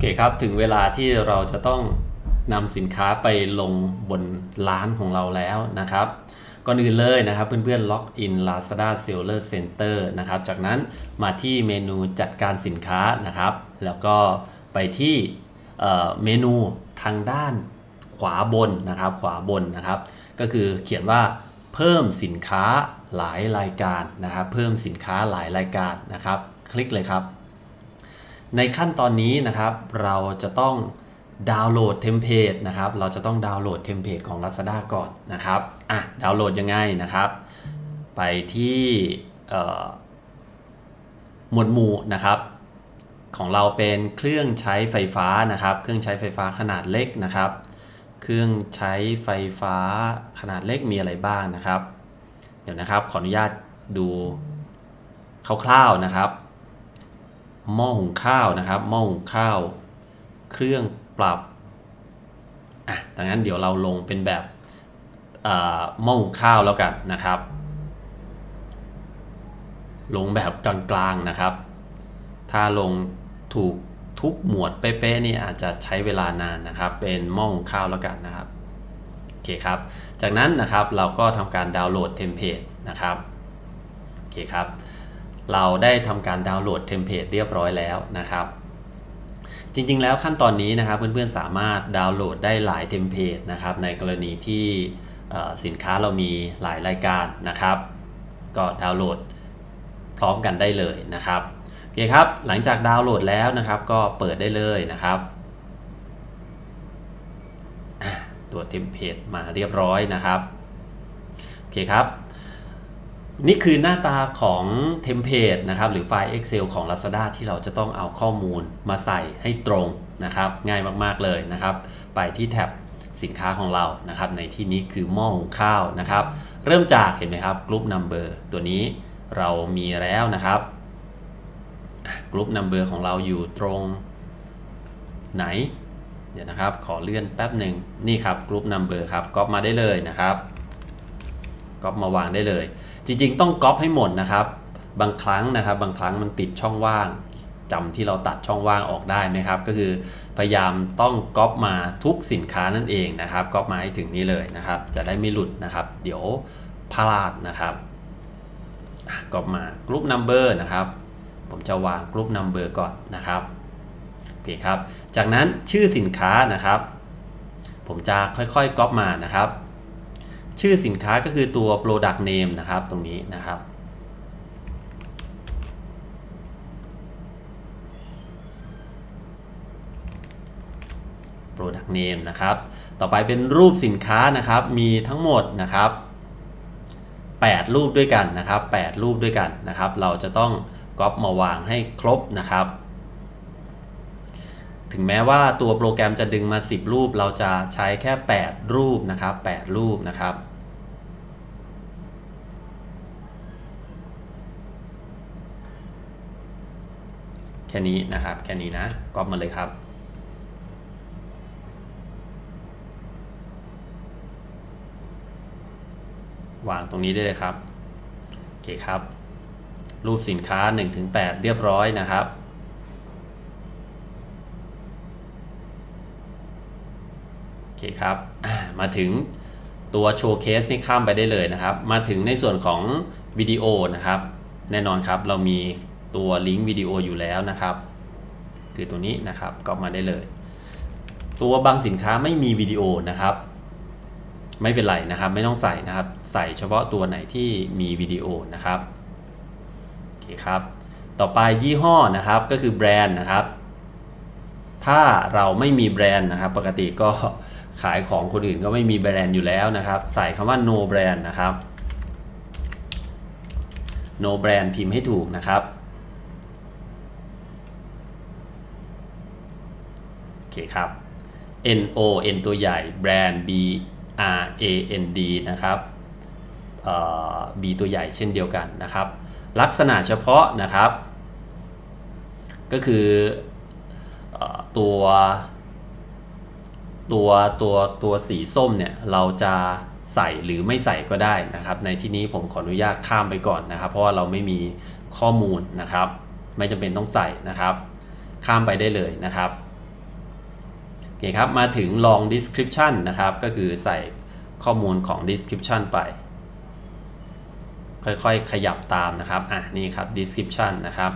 อเคครับถึงเวลาที่เราจะต้องนำสินค้าไปลงบนร้านของเราแล้วนะครับ ก่อนอื่นเลยนะครับเพื่อนๆล็อกอิน Lazada Seller Center นะครับ จากนั้นมาที่เมนูจัดการสินค้านะครับ แล้วก็ไปที่เมนูทางด้านขวาบนนะครับ ขวาบนนะครับ ก็คือเขียนว่าเพิ่มสินค้าหลายรายการนะครับ เพิ่มสินค้าหลายรายการนะครับ คลิกเลยครับ ในขั้นตอนนี้นะครับเราจะต้องดาวน์โหลดเทมเพลตนะครับเราจะต้องดาวน์โหลดเทมเพลตของ Lazada ก่อนนะครับอะดาวน์โหลดยังไงนะครับ ไปที่หมวดหมู่นะครับ ของเราเป็นเครื่องใช้ไฟฟ้านะครับ เครื่องใช้ไฟฟ้าขนาดเล็กนะครับ เครื่องใช้ไฟฟ้าขนาดเล็กมีอะไรบ้างนะครับ เดี๋ยวนะครับขออนุญาตดูคร่าวๆนะครับ หม้อหุงข้าวนะครับหม้อหุงข้าว เครื่องปรับอะดังนั้นเดี๋ยวเราลงเป็นแบบเอ่อหม้อหุงข้าวแล้วกันนะครับ ลงแบบกลางๆนะครับ ถ้าลงถูกทุกหมวดเป๊ะๆนี่อาจจะใช้เวลานานนะครับ เป็นหม้อหุงข้าวแล้วกันนะครับโอเคครับ จากนั้นนะครับเราก็ทำการดาวน์โหลดเทมเพลตนะครับโอเคครับ เราได้ทำการดาวน์โหลดเทมเพลตเรียบร้อยแล้วนะครับ จริงๆแล้วขั้นตอนนี้นะครับเพื่อนๆสามารถดาวน์โหลดได้หลายเทมเพลตนะครับในกรณีที่สินค้าเรามีหลายรายการนะครับ ก็ดาวน์โหลดพร้อมกันได้เลยนะครับโอเคครับหลังจากดาวน์โหลดแล้วนะครับก็เปิดได้เลยนะครับตัวเทมเพลตมาเรียบร้อยนะครับโอเคครับ นี่คือหน้าตาของเทมเพลตนะครับหรือไฟล์ Excel ของ Lazada ที่เราจะต้องเอาข้อมูลมาใส่ให้ตรงนะครับ ง่ายมากๆเลยนะครับ ไปที่แท็บสินค้าของเรานะครับ ในที่นี้คือหม้อหุงข้าวนะครับ เริ่มจากเห็นไหมครับกรุ๊ปนัมเบอร์ตัวนี้เรามีแล้วนะครับกรุ๊ปนัมเบอร์ของเราอยู่ตรงไหน เดี๋ยวนะครับ ขอเลื่อนแป๊บหนึ่งนี่ครับกรุ๊ปนัมเบอร์ครับก๊อปมาได้เลยนะครับ ก๊อปมาวางได้เลย จริงๆ ต้องก๊อปให้หมดนะครับ บางครั้งนะครับ บางครั้งมันติดช่องว่างจำที่เราตัดช่องว่างออกได้ไหมครับ ก็คือพยายามต้องก๊อปมาทุกสินค้านั่นเองนะครับ ก๊อปมาให้ถึงนี้เลยนะครับ จะได้ไม่หลุดนะครับ เดี๋ยวพลาดนะครับก๊อปมากรุ๊ปนัมเบอร์นะครับ ผมจะวางกรุ๊ปนัมเบอร์ก่อนนะครับโอเคครับ จากนั้นชื่อสินค้านะครับ ผมจะค่อยๆก๊อปมานะครับ ชื่อสินค้าก็คือตัว product name นะครับตรงนี้นะครับ product name นะครับ ต่อไปเป็นรูปสินค้านะครับ มีทั้งหมดนะครับ 8 รูปด้วยกันนะครับ 8 รูปด้วยกันนะครับ เราจะต้องก๊อปมาวางให้ครบนะครับ ถึงแม้ว่าตัวโปรแกรมจะดึงมา 10 รูป เราจะใช้แค่ 8 รูปนะครับ 8 รูปนะครับ แค่นี้นะครับ แค่นี้นะก๊อปมาเลยครับวางตรงนี้ได้เลยครับ โอเคครับ รูปสินค้า 1-8 เรียบร้อยนะครับ โอเคครับ มาถึงตัวโชว์เคสนี่ข้ามไปได้เลยนะครับ มาถึงในส่วนของวิดีโอนะครับ แน่นอนครับเรามี ตัวลิงก์วิดีโออยู่แล้วนะครับ คือตัวนี้นะครับก็มาได้เลย ตัวบางสินค้าไม่มีวิดีโอนะครับ ไม่เป็นไรนะครับ ไม่ต้องใส่นะครับ ใส่เฉพาะตัวไหนที่มีวิดีโอนะครับโอเคครับ ต่อไปยี่ห้อนะครับก็คือแบรนด์นะครับ ถ้าเราไม่มีแบรนด์นะครับ ปกติก็ขายของคนอื่นก็ไม่มีแบรนด์อยู่แล้วนะครับ ใส่คำว่า no brand นะครับ no brand พิมพ์ให้ถูกนะครับ โอ เคครับ N O N ตัวใหญ่แบรนด์ B R A N D นะครับ B ตัวใหญ่เช่นเดียวกันนะครับ ลักษณะเฉพาะนะครับ ก็คือเอ่อตัวตัวตัวตัวสีส้มเนี่ยเราจะใส่หรือไม่ใส่ก็ได้นะครับ ในที่นี้ผมขออนุญาตข้ามไปก่อนนะครับ เพราะว่าเราไม่มีข้อมูลนะครับ ไม่จำเป็นต้องใส่นะครับ ข้ามไปได้เลยนะครับ เคครับ มาถึง long description นะครับ ก็คือใส่ข้อมูลของ description ไป ค่อยๆ ขยับตามนะครับ อะ นี่ครับ description นะครับ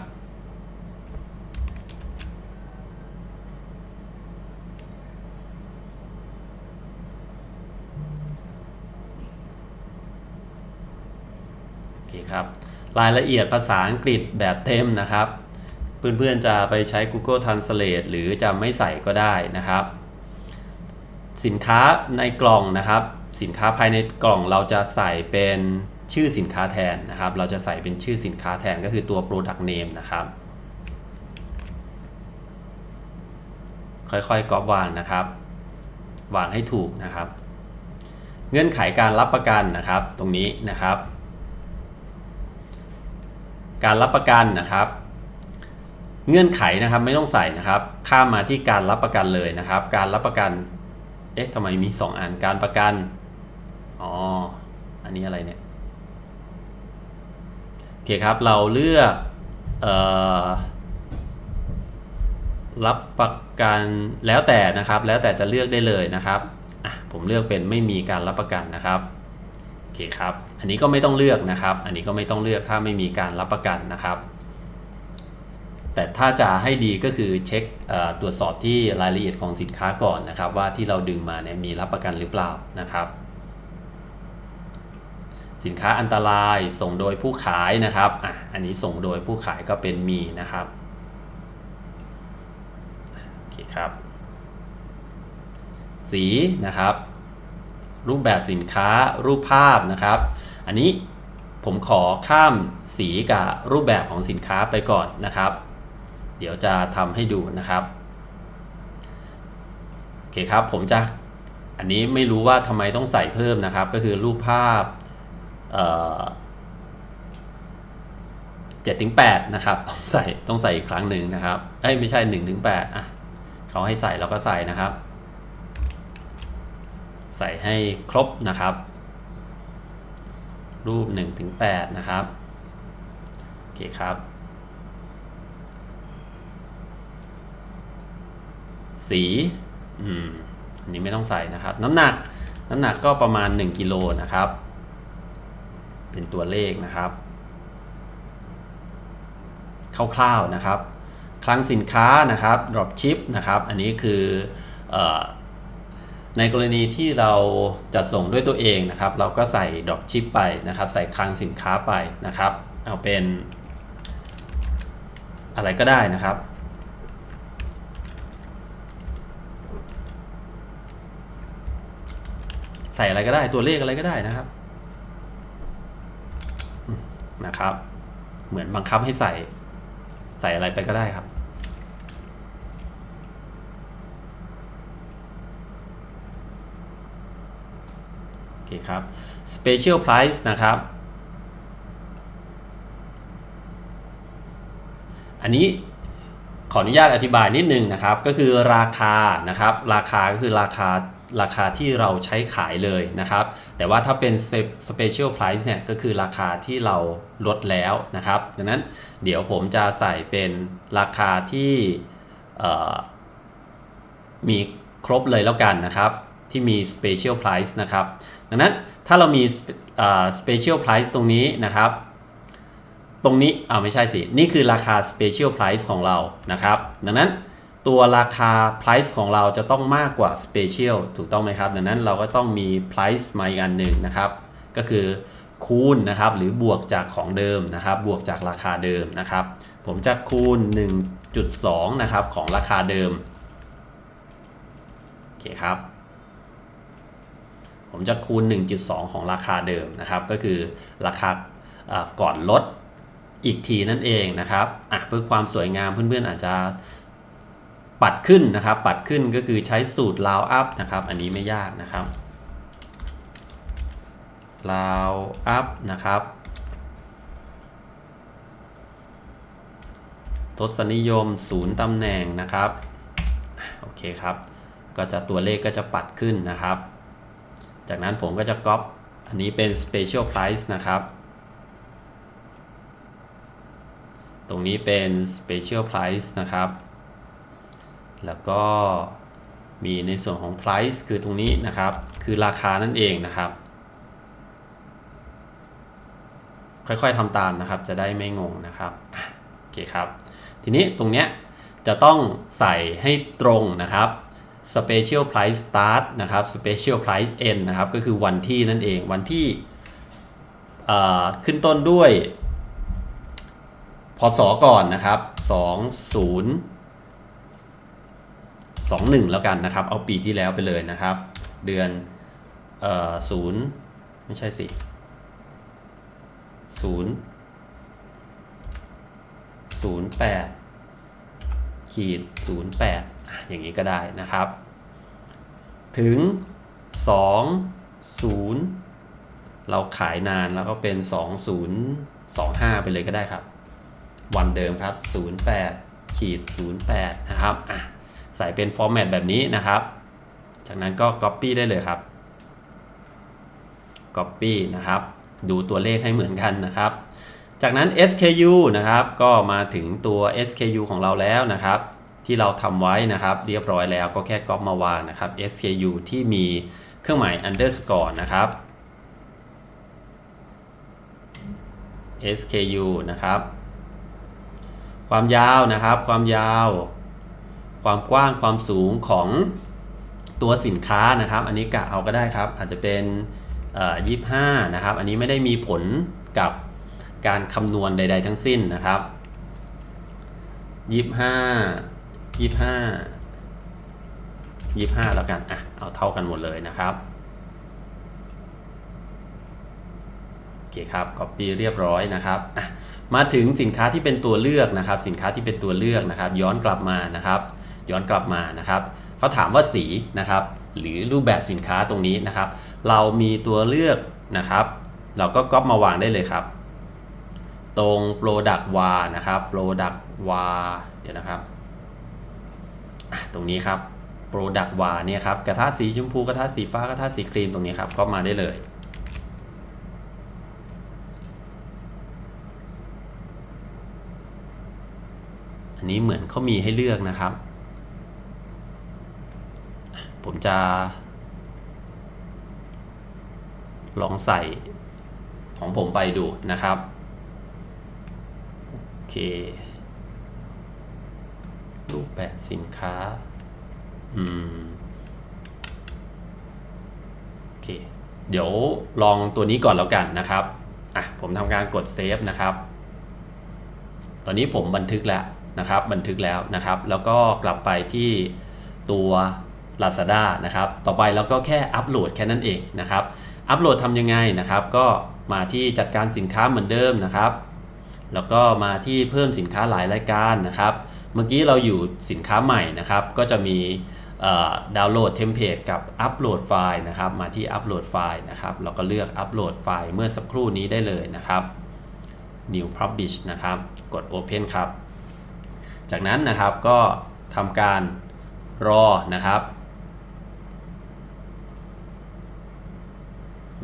โอเคครับ รายละเอียดภาษาอังกฤษแบบเต็มนะครับ เพื่อนๆจะไปใช้ Google Translate หรือจะไม่ใส่ก็ได้นะครับ สินค้าในกล่องนะครับ สินค้าภายในกล่องเราจะใส่เป็นชื่อสินค้าแทนนะครับ เราจะใส่เป็นชื่อสินค้าแทนก็คือตัว product name นะครับ ค่อยๆก๊อปวางนะครับ วางให้ถูกนะครับ เงื่อนไขการรับประกันนะครับ ตรงนี้นะครับ การรับประกันนะครับ เงื่อนไขนะครับไม่ต้องใส่นะครับ ข้ามมาที่การรับประกันเลยนะครับ การรับประกัน เอ๊ะทำไมมี 2อันการประกัน อ๋อ อันนี้อะไรเนี่ย โอเคครับ เราเลือกเอ่อรับประกันแล้วแต่นะครับ แล้วแต่จะเลือกได้เลยนะครับอะผมเลือกเป็นไม่มีการรับประกันนะครับโอเคครับ อันนี้ก็ไม่ต้องเลือกนะครับ อันนี้ก็ไม่ต้องเลือกถ้าไม่มีการรับประกันนะครับ แต่ถ้าจะให้ดีก็คือเช็คตรวจสอบที่รายละเอียดของสินค้าก่อนนะครับ ว่าที่เราดึงมาเนี่ยมีรับประกันหรือเปล่านะครับ สินค้าอันตรายส่งโดยผู้ขายนะครับอะอันนี้ส่งโดยผู้ขายก็เป็นมีนะครับโอเคครับ สีนะครับ รูปแบบสินค้ารูปภาพนะครับ อันนี้ผมขอข้ามสีกับรูปแบบของสินค้าไปก่อนนะครับ เดี๋ยวจะทำให้ดูนะครับโอเคครับผมจะอันนี้ไม่รู้ว่าทำไมต้องใส่เพิ่มนะครับ ก็คือรูปภาพเจ็ดถึงแปดนะครับต้องใส่ต้องใส่อีกครั้งหนึ่งนะครับเอ้ยไม่ใช่หนึ่งถึงแปดอะเขาให้ใส่เราก็ใส่นะครับ ใส่ให้ครบนะครับ รูป1ถึง8นะครับโอเคครับ สีอืมอันนี้ไม่ต้องใส่นะครับ น้ำหนักน้ำหนักก็ประมาณ 1กิโลนะครับ เป็นตัวเลขนะครับคร่าวๆนะครับ คลังสินค้านะครับ drop ship นะครับ อันนี้คือออในกรณีที่เราจะส่งด้วยตัวเองนะครับ เราก็ใส่ drop ship ไปนะครับ ใส่คลังสินค้าไปนะครับ เอาเป็นอะไรก็ได้นะครับ ใส่อะไรก็ได้ตัวเลขอะไรก็ได้นะครับนะครับ เหมือนบังคับให้ใส่ ใส่อะไรไปก็ได้ครับโอเคครับ special price นะครับอันนี้ขออนุญาตอธิบายนิดนึงนะครับ ก็คือราคานะครับ ราคาก็คือราคา ราคาที่เราใช้ขายเลยนะครับ แต่ว่าถ้าเป็น special price เนี่ยก็คือราคาที่เราลดแล้วนะครับ ดังนั้นเดี๋ยวผมจะใส่เป็นราคาที่มีครบเลยแล้วกันนะครับ ที่มี special price นะครับ ดังนั้นถ้าเรามี special price ตรงนี้นะครับ ตรงนี้อ่าไม่ใช่สิ นี่คือราคา special price ของเรานะครับ ดังนั้น ตัวราคา price ของเราจะต้องมากกว่า special ถูกต้องไหมครับ ดังนั้นเราก็ต้องมี price มาอีกอันหนึ่งนะครับ ก็คือคูณนะครับ หรือบวกจากของเดิมนะครับ บวกจากราคาเดิมนะครับ ผมจะคูณ 1.2 นะครับของราคาเดิม โอเคครับ ผมจะคูณ 1.2 ของราคาเดิมนะครับ ก็คือราคาก่อนลดอีกทีนั่นเองนะครับอะเพื่อความสวยงามเพื่อนๆอาจจะ ปัดขึ้นนะครับ ปัดขึ้นก็คือใช้สูตร round up นะครับ อันนี้ไม่ยากนะครับ round up นะครับ ทศนิยมศูนย์ตำแหน่งนะครับ โอเคครับ ก็จะตัวเลขก็จะปัดขึ้นนะครับ จากนั้นผมก็จะก๊อปอันนี้เป็น special price นะครับตรงนี้เป็น special price นะครับ แล้วก็มีในส่วนของ price คือตรงนี้นะครับ คือราคานั่นเองนะครับ ค่อยๆทำตามนะครับ จะได้ไม่งงนะครับโอเคครับ ทีนี้ตรงเนี้ยจะต้องใส่ให้ตรงนะครับ special price start นะครับ special price end นะครับ ก็คือวันที่นั่นเอง วันที่ขึ้นต้นด้วย พศก่อนนะครับ 20 21 แล้วกันนะครับ เอาปีที่แล้วไปเลยนะครับ เดือนเอ่อศูนย์ไม่ใช่สิศูนย์ศูนย์แปดขีดศูนย์แปดอย่างนี้ก็ได้นะครับ ถึงสองศูนย์เราขายนานแล้วก็เป็นสองศูนย์สองห้าไปเลยก็ได้ครับ วันเดิมครับ08ขีด08นะครับอะ ใส่เป็นฟอร์แมตแบบนี้นะครับ จากนั้นก็ Copy ได้เลยครับ Copy นะครับ ดูตัวเลขให้เหมือนกันนะครับ จากนั้น SKU นะครับก็มาถึงตัว SKU ของเราแล้วนะครับ ที่เราทำไว้นะครับ เรียบร้อยแล้วก็แค่ก๊อปมาวางนะครับ SKU ที่มีเครื่องหมาย underscore นะครับ SKU นะครับ ความยาวนะครับ ความยาว ความกว้างความสูงของตัวสินค้านะครับ อันนี้กะเอาก็ได้ครับ อาจจะเป็นยี่ห้านะครับ อันนี้ไม่ได้มีผลกับการคำนวณใด ๆ ทั้งสิ้นนะครับยี่ห้ายี่ห้ายี่ห้าแล้วกันอะเอาเท่ากันหมดเลยนะครับโอเคครับ copy เรียบร้อยนะครับอะมาถึงสินค้าที่เป็นตัวเลือกนะครับ สินค้าที่เป็นตัวเลือกนะครับ ย้อนกลับมานะครับ ย้อนกลับมานะครับเขาถามว่าสีนะครับ หรือรูปแบบสินค้าตรงนี้นะครับ เรามีตัวเลือกนะครับ เราก็ก๊อปมาวางได้เลยครับ ตรง product var นะครับ product var เดี๋ยวนะครับตรงนี้ครับ product var เนี่ยครับกระทะสีชมพูกระทะสีฟ้ากระทะสีครีมตรงนี้ครับก็มาได้เลยอันนี้เหมือนเขามีให้เลือกนะครับ ผมจะ ลองใส่ของผมไปดูนะครับ โอเค รูปแบบสินค้า อืม โอเค เดี๋ยวลองตัวนี้ก่อนแล้วกันนะครับ อะ ผมทำการกดเซฟนะครับ ตอนนี้ผมบันทึกแล้วนะครับ บันทึกแล้วนะครับ แล้วก็กลับไปที่ตัว Lazada นะครับ ต่อไปเราก็แค่อัปโหลดแค่นั้นเองนะครับ อัปโหลดทำยังไงนะครับ ก็มาที่จัดการสินค้าเหมือนเดิมนะครับ แล้วก็มาที่เพิ่มสินค้าหลายรายการนะครับ เมื่อกี้เราอยู่สินค้าใหม่นะครับ ก็จะมีดาวน์โหลดเทมเพลตกับอัปโหลดไฟล์นะครับ มาที่อัปโหลดไฟล์นะครับ เราก็เลือกอัปโหลดไฟล์เมื่อสักครู่นี้ได้เลยนะครับ new publish นะครับ กด open ครับ จากนั้นนะครับก็ทำการรอนะครับ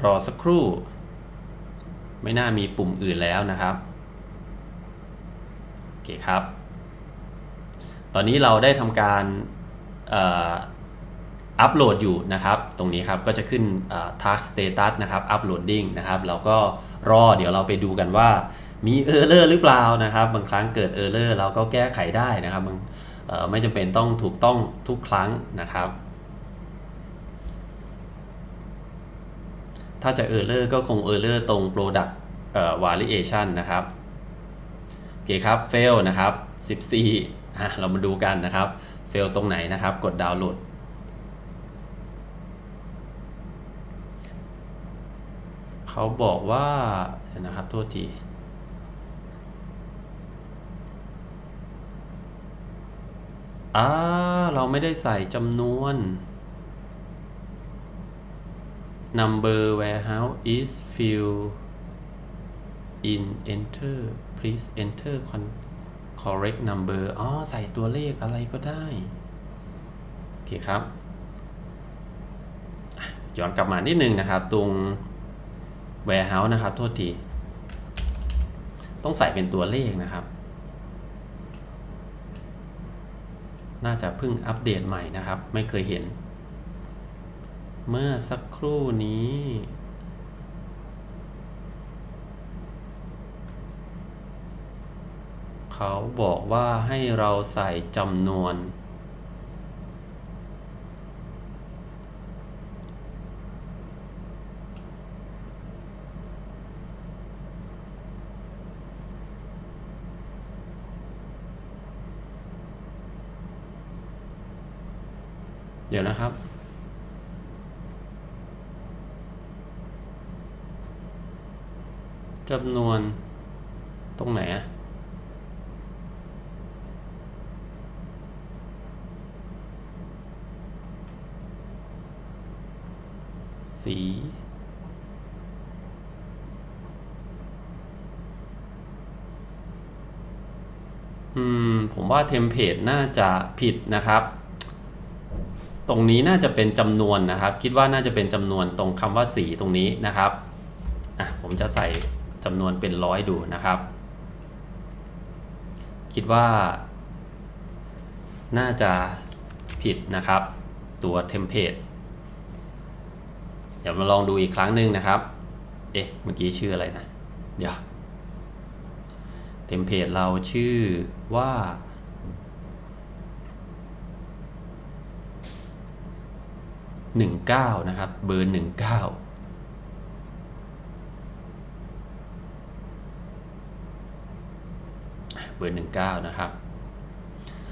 รอสักครู่ ไม่น่ามีปุ่มอื่นแล้วนะครับ โอเคครับ ตอนนี้เราได้ทำการอัปโหลดอยู่นะครับ ตรงนี้ครับก็จะขึ้น task status นะครับ uploading นะครับ เราก็รอเดี๋ยวเราไปดูกันว่ามีเออร์เลอร์หรือเปล่านะครับ บางครั้งเกิดเออร์เลอร์เราก็แก้ไขได้นะครับไม่จำเป็นต้องถูกต้องทุกครั้งนะครับ ถ้าจะเออร์เลอร์ก็คงเออร์เลอร์ตรง product variation นะครับ โอเคครับ fail นะครับ 14อะเรามาดูกันนะครับ fail ตรงไหนนะครับ กดดาวน์โหลดเขาบอกว่านะครับ โทษทีอ่าเราไม่ได้ใส่จำนวน number warehouse is filled in enter please enter correct number อ๋อ ใส่ตัวเลขอะไรก็ได้ โอเคครับ ย้อนกลับมานิดนึงนะครับ ตรง warehouse นะครับ โทษที ต้องใส่เป็นตัวเลขนะครับ น่าจะเพิ่งอัปเดตใหม่นะครับ ไม่เคยเห็น เมื่อสักครู่นี้ เขาบอกว่าให้เราใส่จำนวน เดี๋ยวนะครับ จำนวนตรงไหนอะสีอืม ผมว่าเทมเพลตน่าจะผิดนะครับ ตรงนี้น่าจะเป็นจำนวนนะครับ คิดว่าน่าจะเป็นจำนวนตรงคำว่าสีตรงนี้นะครับ อะ ผมจะใส่ จำนวนเป็นร้อยดูนะครับ คิดว่า น่าจะผิดนะครับ ตัวเทมเพลตเดี๋ยวมาลองดูอีกครั้งหนึ่งนะครับ เอ๊ะ เมื่อกี้ชื่ออะไรนะ เดี๋ยว เทมเพลตเราชื่อว่า 19 นะครับ เบอร์ 19 เบอร์19นะครับ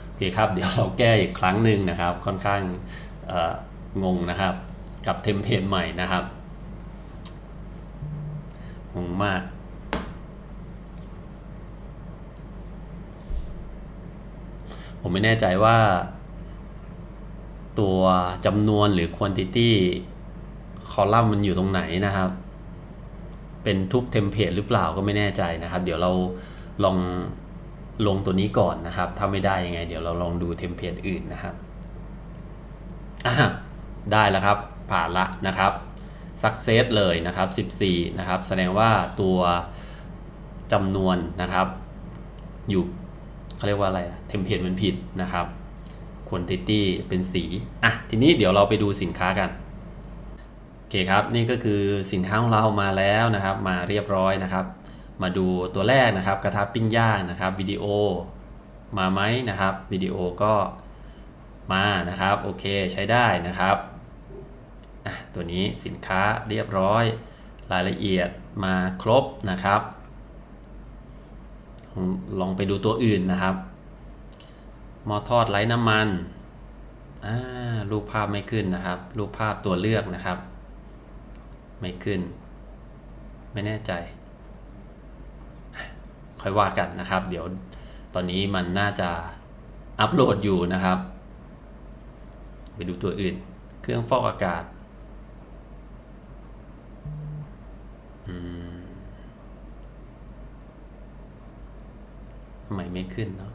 โอเคครับ เดี๋ยวเราแก้อีกครั้งหนึ่งนะครับ ค่อนข้างงงนะครับ กับเทมเพลตใหม่นะครับงงมากผมไม่แน่ใจว่า ตัวจำนวนหรือ quantity คอลัมน์มันอยู่ตรงไหนนะครับ เป็นทุกเทมเพลตหรือเปล่าก็ไม่แน่ใจนะครับ เดี๋ยวเราลอง ลงตัวนี้ก่อนนะครับ ถ้าไม่ได้ยังไง เดี๋ยวเราลองดูเทมเพลตอื่นนะครับอะได้แล้วครับ ผ่านละนะครับ success เลยนะครับ 14 นะครับ แสดงว่าตัวจำนวนนะครับ อยู่เขาเรียกว่าอะไรเทมเพลตมันผิดนะครับ quantity เป็นสี อะ ทีนี้เดี๋ยวเราไปดูสินค้ากันโอเคครับ นี่ก็คือสินค้าของเรามาแล้วนะครับ มาเรียบร้อยนะครับ มาดูตัวแรกนะครับ กระทะปิ้งย่างนะครับวิดีโอมาไหมนะครับวิดีโอก็มานะครับโอเคใช้ได้นะครับตัวนี้สินค้าเรียบร้อย รายละเอียดมาครบนะครับ ลองไปดูตัวอื่นนะครับหม้อทอดไร้น้ำมันอ่ารูปภาพไม่ขึ้นนะครับ รูปภาพตัวเลือกนะครับ ไม่ขึ้น ไม่แน่ใจ ค่อยว่ากันนะครับ เดี๋ยวตอนนี้มันน่าจะอัปโหลดอยู่นะครับ ไปดูตัวอื่น เครื่องฟอกอากาศทำไมไม่ขึ้นเนาะ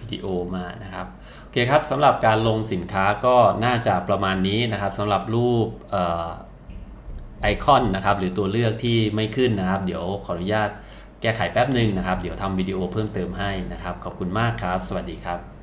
วิดีโอมานะครับ โอ เคครับสำหรับการลงสินค้าก็น่าจะประมาณนี้นะครับสำหรับรูปออไอคอนนะครับหรือตัวเลือกที่ไม่ขึ้นนะครับ เดี๋ยวขออนุญาตแก้ไขแป๊บหนึ่งนะครับ เดี๋ยวทำวิดีโอเพิ่มเติมให้นะครับ ขอบคุณมากครับ สวัสดีครับ